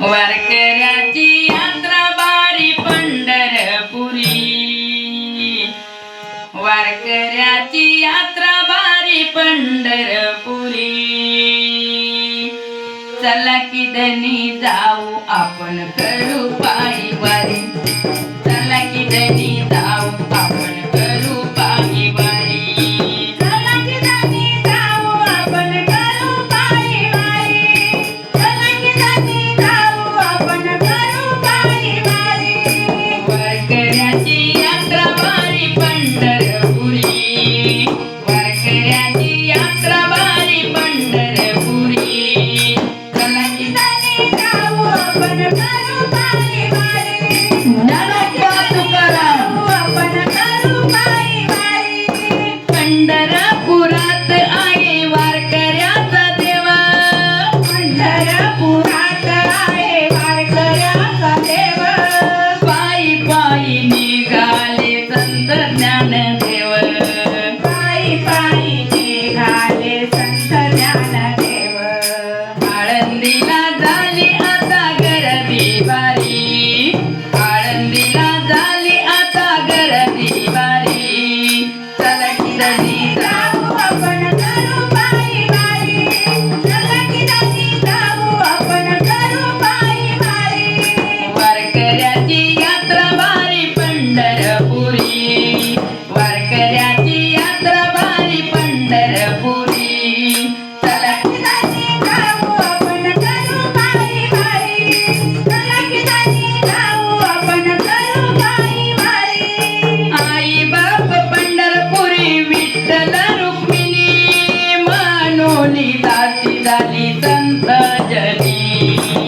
वारकऱ्याची यात्रा बारी पंढरपुरी. वारकऱ्याची यात्रा बारी पंढरपुरी. चला की धनी जाऊ आपण करू पायी. पंढरपुरात आहे वारकऱ्याचा देवा. पंढरपुरात आहे वारकऱ्याचा देवा. पायी पायी निघाले संत ज्ञान देव. पायी पायी निघाले संत ज्ञान देव. आळंदीला झाली कोणी दाती झाली संत जनी.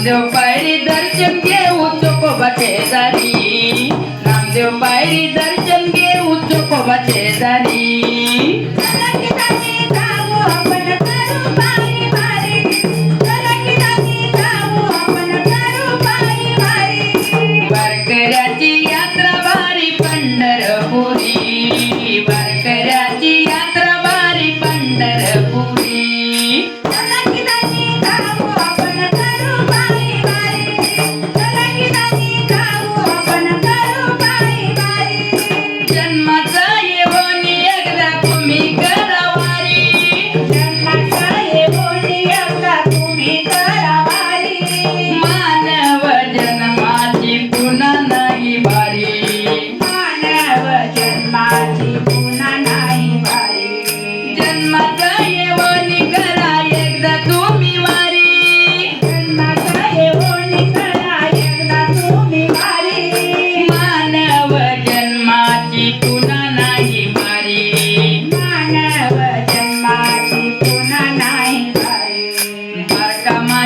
नामदेव पायरी दर्शन घेऊ तुकोबा शेजारी नामदेव पायरी दर्शन घेऊ तुकोबा शेजारी वारकऱ्याची यात्रा भारी पंढरपुरी.